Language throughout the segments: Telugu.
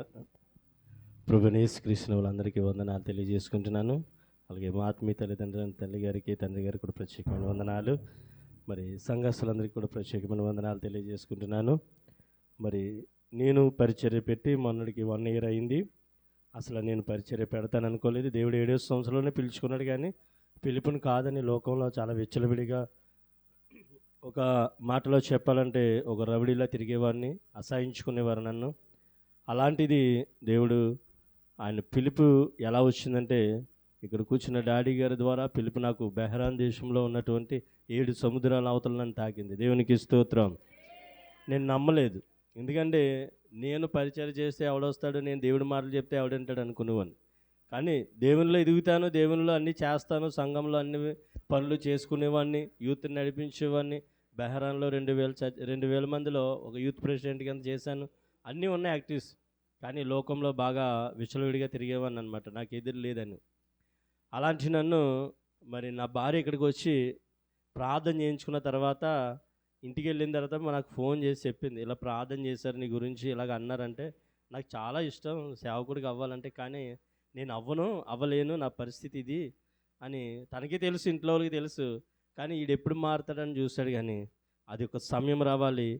వంద ప్రభునేస్ కృష్ణ వాళ్ళందరికీ వందనాలు తెలియజేసుకుంటున్నాను. అలాగే మా ఆత్మీయ తల్లిదండ్రులను తల్లి గారికి తండ్రి గారికి కూడా ప్రత్యేకమైన వందనాలు. మరి సంఘస్థులందరికీ కూడా ప్రత్యేకమైన వందనాలు తెలియజేసుకుంటున్నాను. మరి నేను పరిచర్య పెట్టి మొన్నటికి వన్ ఇయర్ అయింది. అసలు నేను పరిచర్య పెడతాను అనుకోలేదు. దేవుడు ఏడో సంవత్సరంలోనే పిలుచుకున్నాడు కానీ పిలుపుని కాదని లోకంలో చాలా విచ్చలవిడిగా ఒక మాటలో చెప్పాలంటే ఒక రవిడిలా తిరిగేవాడిని అసహించుకునేవారు నన్ను. అలాంటిది దేవుడు ఆయన పిలుపు ఎలా వచ్చిందంటే ఇక్కడ కూర్చున్న డాడీ గారి ద్వారా పిలుపు నాకు బెహరాన్ దేశంలో ఉన్నటువంటి ఏడు సముద్రాల అవతల నన్ను తాకింది. దేవునికి స్తోత్రం. నేను నమ్మలేదు. ఎందుకంటే నేను పరిచయం చేస్తే ఎవడొస్తాడు నేను దేవుడి మాటలు చెప్తే ఎవడంటాడు అనుకునేవాడిని. కానీ దేవునిలో ఎదుగుతాను దేవునిలో అన్నీ చేస్తాను సంఘంలో అన్ని పనులు చేసుకునేవాడిని యూత్ని నడిపించేవాడిని. బెహరాన్లో రెండు వేల చ రెండు వేల మందిలో ఒక యూత్ ప్రెసిడెంట్ కింద చేశాను. అన్నీ ఉన్నాయి యాక్టివ్స్ కానీ లోకంలో బాగా విచలవిడిగా తిరిగేవాడిని అనమాట నాకు ఎదురు లేదని. అలాంటి నన్ను మరి నా భార్య ఇక్కడికి వచ్చి ప్రార్థన చేయించుకున్న తర్వాత ఇంటికి వెళ్ళిన తర్వాత నాకు ఫోన్ చేసి చెప్పింది. ఇలా ప్రార్థన చేశారు నీ గురించి ఇలాగ అన్నారంటే నాకు చాలా ఇష్టం. సేవకుడికి అవ్వాలంటే కానీ నేను అవ్వను అవ్వలేను నా పరిస్థితి ఇది అని తనకే తెలుసు ఇంట్లో వాళ్ళకి తెలుసు. కానీ ఈడు ఎప్పుడు మారుతాడని చూశాడు కానీ అది ఒక సమయం రావాలి.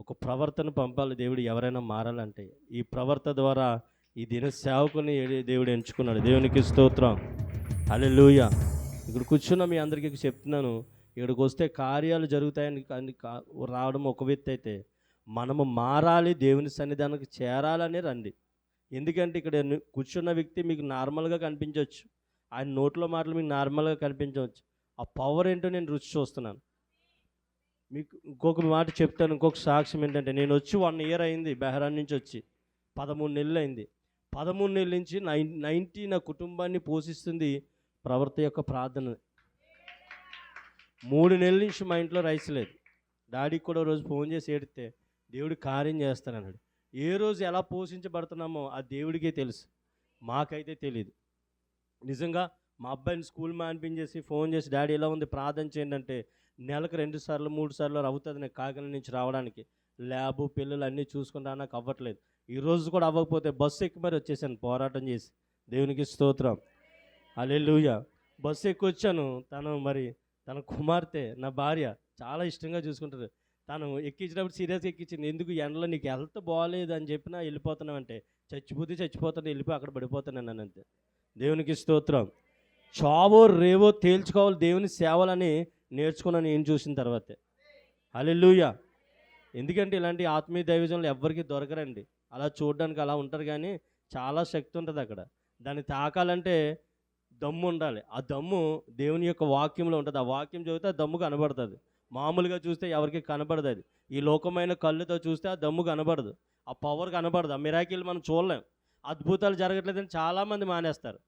ఒక ప్రవర్తన పంపాలి దేవుడు ఎవరైనా మారాలంటే. ఈ ప్రవర్త ద్వారా ఈ దిన సేవకుని దేవుడు ఎంచుకున్నాడు. దేవునికి స్తోత్రం. లూయ ఇక్కడ కూర్చున్న మీ అందరికీ చెప్తున్నాను. ఇక్కడికి వస్తే కార్యాలు జరుగుతాయని కానీ కా- రావడం ఒక వ్యక్తి అయితే మనము మారాలి దేవుని సన్నిధానానికి చేరాలని రండి. ఎందుకంటే ఇక్కడ కూర్చున్న వ్యక్తి మీకు నార్మల్గా కనిపించవచ్చు. ఆయన నోట్లో మాటలు మీకు నార్మల్గా కనిపించవచ్చు. ఆ పవర్ ఏంటో నేను రుచి చూస్తున్నాను. మీకు ఇంకొక మాట చెప్తాను ఇంకొక సాక్ష్యం ఏంటంటే నేను వచ్చి వన్ ఇయర్ అయింది బెహరాన్ నుంచి వచ్చి. పదమూడు నెలలు అయింది. పదమూడు నెలల నుంచి నైన్ నైంటీ నా కుటుంబాన్ని పోషిస్తుంది ప్రవర్త యొక్క ప్రార్థన. మూడు నెలల నుంచి మా ఇంట్లో రైస్ లేదు. డాడీకి కూడా రోజు ఫోన్ చేసి ఏడితే దేవుడు కార్యం చేస్తానన్నాడు ఏ రోజు ఎలా పోషించబడుతున్నామో ఆ దేవుడికే తెలుసు. మాకైతే తెలియదు నిజంగా మా అబ్బాయిని స్కూల్ మానిపించేసి ఫోన్ చేసి డాడీ ఎలా ఉంది? ప్రార్థన చేయండి అంటే నెలకు రెండు సార్లు మూడు సార్లు అవుతుంది నేను కాకినాడ నుంచి రావడానికి. ల్యాబు పిల్లలు అన్నీ చూసుకుంటా నాకు అవ్వట్లేదు. ఈ రోజు కూడా అవ్వకపోతే బస్సు ఎక్కి మరి వచ్చేసాను పోరాటం చేసి. దేవునికి స్తోత్రం. అలెలుయ బస్సు ఎక్కి వచ్చాను. తను మరి తన కుమార్తె నా భార్య చాలా ఇష్టంగా చూసుకుంటారు. తను ఎక్కించినప్పుడు సీరియస్గా ఎక్కించింది. ఎందుకు ఎండలో నీకు హెల్త్ బాగాలేదు అని చెప్పినా వెళ్ళిపోతున్నామంటే చచ్చిపోతే చచ్చిపోతాను వెళ్ళిపోయి అక్కడ పడిపోతాను అంతే. దేవునికి స్తోత్రం. చావో రేవో తేల్చుకోవాలి దేవుని సేవలని నేర్చుకున్నాను ఏం చూసిన తర్వాతే. హల్లెలూయా. ఎందుకంటే ఇలాంటి ఆత్మీయ దైవజనులు ఎవ్వరికి దొరకరండి. అలా చూడడానికి అలా ఉంటారు కానీ చాలా శక్తి ఉంటుంది అక్కడ. దాన్ని తాకాలంటే దమ్ము ఉండాలి. ఆ దమ్ము దేవుని యొక్క వాక్యంలో ఉంటుంది. ఆ వాక్యం చదివితే ఆ దమ్ము కనబడుతుంది. మామూలుగా చూస్తే ఎవరికి కనబడదు అది ఈ లోకమైన కళ్ళుతో చూస్తే ఆ దమ్ము కనబడదు. ఆ పవర్ కనబడదు. ఆ మిరాకిల్ మనం చూడలేం. అద్భుతాలు జరగట్లేదని చాలామంది మానేస్తారు.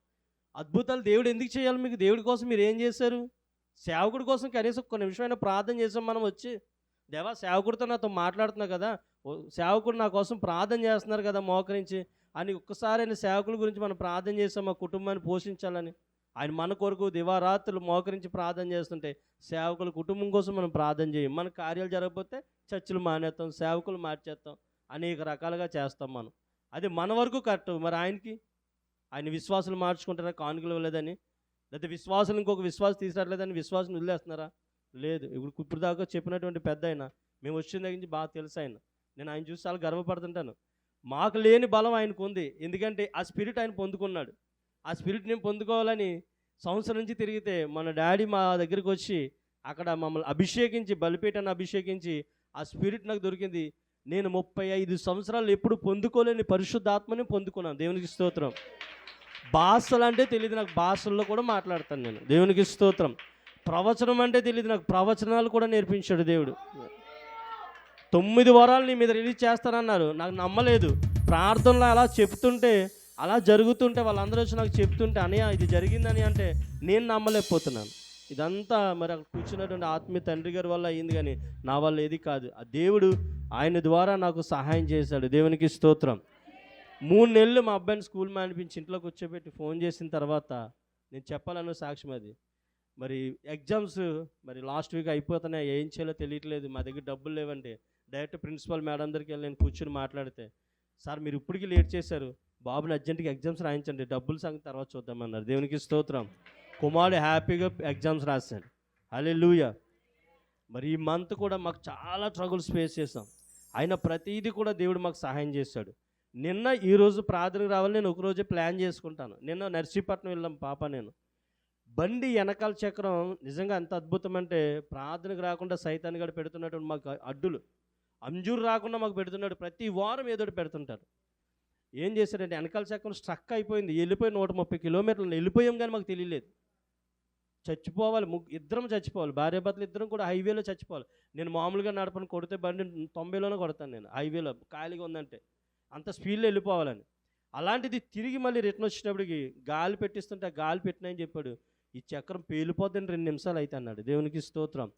అద్భుతాలు దేవుడు ఎందుకు చేయాలి? మీకు దేవుడి కోసం మీరు ఏం చేశారు? సేవకుడి కోసం కనీసం కొన్ని నిమిషమైనా ప్రార్థన చేసాం మనం వచ్చి దేవా సేవకుడితో నాతో మాట్లాడుతున్నావు కదా ఓ సేవకుడు నా కోసం ప్రార్థన చేస్తున్నారు కదా మోకరించి అని ఒక్కసారి ఆయన సేవకుల గురించి మనం ప్రార్థన చేసాం మా కుటుంబాన్ని పోషించాలని. ఆయన మన కొరకు దివారాత్రులు మోకరించి ప్రార్థన చేస్తుంటే సేవకుల కుటుంబం కోసం మనం ప్రార్థన చేయం. మన కార్యాలు జరగకపోతే చర్చలు మానేస్తాం సేవకులు మార్చేస్తాం అనేక రకాలుగా చేస్తాం మనం. అది మన వరకు కరెక్ట్ మరి ఆయనకి? ఆయన విశ్వాసాలు మార్చుకుంటారా కానుకలు లేదని లేకపోతే విశ్వాసం ఇంకొక విశ్వాసం తీసుకురావట్లేదని విశ్వాసం వదిలేస్తున్నారా? లేదు. ఇప్పుడు ఇప్పుడు దాకా చెప్పినటువంటి పెద్ద ఆయన. మేము వచ్చిన దగ్గర నుంచి బాగా తెలుసు ఆయన. నేను ఆయన చూసి చాలా గర్వపడుతుంటాను. మాకు లేని బలం ఆయనకు ఉంది. ఎందుకంటే ఆ స్పిరిట్ ఆయన పొందుకున్నాడు. ఆ స్పిరిట్ నేను పొందుకోవాలని సంవత్సరం నుంచి తిరిగితే మన డాడీ మా దగ్గరికి వచ్చి అక్కడ మమ్మల్ని అభిషేకించి బలిపీఠాన్ని అభిషేకించి ఆ స్పిరిట్ నాకు దొరికింది. నేను ముప్పై ఐదు సంవత్సరాలు ఎప్పుడు పొందుకోలేని పరిశుద్ధాత్మని పొందుకున్నాను. దేవునికి స్తోత్రం. భాషలు అంటే తెలియదు నాకు భాషల్లో కూడా మాట్లాడతాను నేను. దేవునికి స్తోత్రం. ప్రవచనం అంటే తెలియదు నాకు ప్రవచనాలు కూడా నేర్పించాడు దేవుడు. తొమ్మిది వరాలు నీ మీద రిలీజ్ చేస్తానన్నారు. నాకు నమ్మలేదు. ప్రార్థనలో అలా చెప్తుంటే అలా జరుగుతుంటే వాళ్ళందరూ వచ్చి నాకు చెప్తుంటే అనయా ఇది జరిగిందని అంటే నేను నమ్మలేకపోతున్నాను. ఇదంతా మరి అక్కడ కూర్చున్నటువంటి ఆత్మీయ తండ్రి గారి వల్ల అయింది కానీ నా వల్ల ఏది కాదు. ఆ దేవుడు ఆయన ద్వారా నాకు సహాయం చేశాడు. దేవునికి స్తోత్రం. మూడు నెలలు మా అబ్బాయిని స్కూల్ మానిపించి ఇంట్లో కూర్చోబెట్టి ఫోన్ చేసిన తర్వాత నేను చెప్పాలన్న సాక్ష్యం అది. మరి ఎగ్జామ్స్ మరి లాస్ట్ వీక్ అయిపోతున్నాయి ఏం చేయాలో తెలియట్లేదు మా దగ్గర డబ్బులు లేవండి డైరెక్ట్ ప్రిన్సిపల్ మేడం దగ్గరికి వెళ్ళి నేను కూర్చుని మాట్లాడితే సార్ మీరు ఇప్పటికీ లేట్ చేశారు. బాబుని అర్జెంట్గా ఎగ్జామ్స్ రాయించండి డబ్బులు సంగతి తర్వాత చూద్దామన్నారు. దేవునికి స్తోత్రం. కుమారుడు హ్యాపీగా ఎగ్జామ్స్ రాశాడు. లూయ మరి ఈ మంత్ కూడా మాకు చాలా ట్రగుల్స్ ఫేస్ చేసాం అయినా ప్రతిదీ కూడా దేవుడు మాకు సహాయం చేశాడు. నిన్న ఈరోజు ప్రార్థనకు రావాలి నేను ఒకరోజే ప్లాన్ చేసుకుంటాను. నిన్న నర్సీపట్నం వెళ్ళాం పాప నేను. బండి వెనకాల చక్రం నిజంగా ఎంత అద్భుతం అంటే ప్రార్థనకు రాకుండా సైతాన్ని గడు పెడుతున్నటువంటి మాకు అడ్డులు. అంజూరు రాకుండా మాకు పెడుతున్నాడు. ప్రతి వారం ఏదో పెడుతుంటారు. ఏం చేశాడంటే వెనకాల చక్రం స్ట్రక్ అయిపోయింది. వెళ్ళిపోయి నూట ముప్పై కిలోమీటర్లు వెళ్ళిపోయాం కానీ మాకు తెలియలేదు. చచ్చిపోవాలి. ముగ్గు ఇద్దరం చచ్చిపోవాలి. భార్య భర్తలు ఇద్దరం కూడా హైవేలో చచ్చిపోవాలి. నేను మామూలుగా నడపని కొడితే బండి తొంభైలోనే కొడతాను నేను. హైవేలో ఖాళీగా ఉందంటే. అంత స్పీడ్లో వెళ్ళిపోవాలని. అలాంటిది తిరిగి మళ్ళీ రిటర్న్ వచ్చినప్పటికి గాలి పెట్టిస్తుంటే గాలి పెట్టినాయని చెప్పాడు. ఈ చక్రం పేలిపోద్దని రెండు నిమిషాలు అయితే అన్నాడు. దేవునికి స్తోత్రం.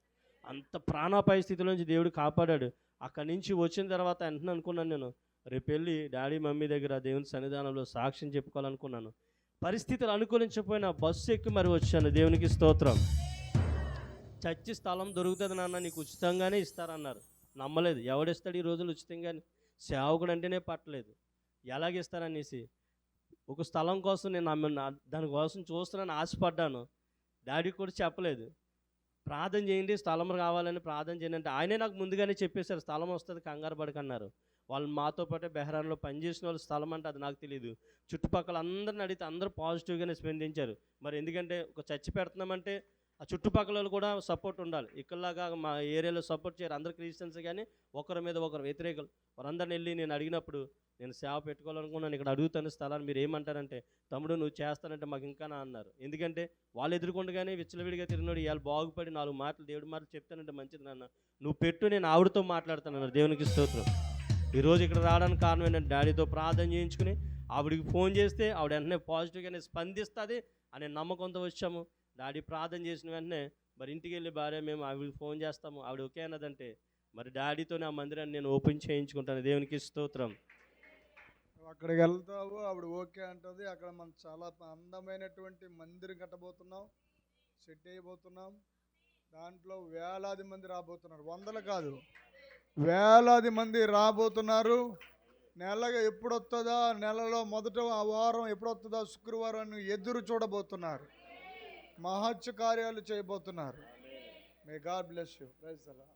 అంత ప్రాణాపాయ స్థితిలోంచి దేవుడు కాపాడాడు. అక్కడి నుంచి వచ్చిన తర్వాత వెంటనే అనుకున్నాను నేను రేపు వెళ్ళి డాడీ మమ్మీ దగ్గర దేవుని సన్నిధానంలో సాక్ష్యం చెప్పుకోవాలనుకున్నాను. పరిస్థితులు అనుకూలించకపోయినా బస్సు ఎక్కి మరి వచ్చాను. దేవునికి స్తోత్రం. చచ్చి స్థలం దొరుకుతుంది నాన్న నీకు ఉచితంగానే ఇస్తారన్నారు. నమ్మలేదు. ఎవడిస్తాడు ఈ రోజులు ఉచితంగానే? సేవకుడు అంటేనే పట్టలేదు. ఎలాగిస్తారనేసి ఒక స్థలం కోసం నేను నమ్మిన దానికోసం చూస్తున్నాను ఆశపడ్డాను. డాడీకి కూడా చెప్పలేదు. ప్రార్థన చేయండి స్థలం కావాలని ప్రార్థన చేయండి అంటే ఆయనే నాకు ముందుగానే చెప్పేశారు స్థలం వస్తుంది కంగారు పడకన్నారు వాళ్ళు మాతో పాటు బెహ్రాన్లో పనిచేసిన వాళ్ళు స్థలం అంటే అది నాకు తెలియదు చుట్టుపక్కల అందరిని అడిగితే అందరూ పాజిటివ్గానే స్పందించారు. మరి ఎందుకంటే ఒక చర్చి పెడుతున్నామంటే ఆ చుట్టుపక్కల వాళ్ళు కూడా సపోర్ట్ ఉండాలి. ఇక్కడలాగా మా ఏరియాలో సపోర్ట్ చేయరు. అందరు క్రిస్టియన్స్ కానీ ఒకరి మీద ఒకరు వ్యతిరేకులు. వారందరిని వెళ్ళి నేను అడిగినప్పుడు నేను సేవ పెట్టుకోవాలనుకున్నాను. ఇక్కడ అడుగుతాను స్థలాన్ని మీరు ఏమంటారంటే తమ్ముడు నువ్వు చేస్తానంటే మాకు ఇంకా నా అన్నారు. ఎందుకంటే వాళ్ళు ఎదుర్కొండగానే విచ్చలవిడిగా తిరిగినాడు ఇవాళ బాగుపడి నాలుగు మాటలు దేవుడి మాటలు చెప్తానంటే మంచిది నాన్న. నువ్వు పెట్టు నేను ఆవిడతో మాట్లాడతానన్నారు దేవునికి స్తోత్రం. ఈరోజు ఇక్కడ రావడానికి కారణం ఏంటంటే డాడీతో ప్రార్థన చేయించుకుని ఆవిడికి ఫోన్ చేస్తే ఆవిడ వెంటనే పాజిటివ్గానే స్పందిస్తుంది అనే నమ్మకంతో వచ్చాము. డాడీ ప్రార్థన చేసిన వెంటనే మరి ఇంటికి వెళ్ళి భార్య మేము ఆవిడకి ఫోన్ చేస్తాము. ఆవిడ ఓకే అన్నదంటే మరి డాడీతోనే ఆ మందిరాన్ని నేను ఓపెన్ చేయించుకుంటాను. దేవునికి స్తోత్రం. అక్కడికి వెళ్తావు ఆవిడ ఓకే అంటుంది. అక్కడ మనం చాలా అందమైనటువంటి మందిరం కట్టబోతున్నాం సెట్ అయిపోతున్నాం. దాంట్లో వేలాది మంది రాబోతున్నారు. వందలు కాదు. వేలాది మంది రాబోతున్నారు. నెలగా ఎప్పుడొస్తుందా నెలలో మొదట ఆ వారం ఎప్పుడొస్తుందా శుక్రవారం ఎదురు చూడబోతున్నారు. మహత్య కార్యాలు చేయబోతున్నారు. May God bless you praise అలా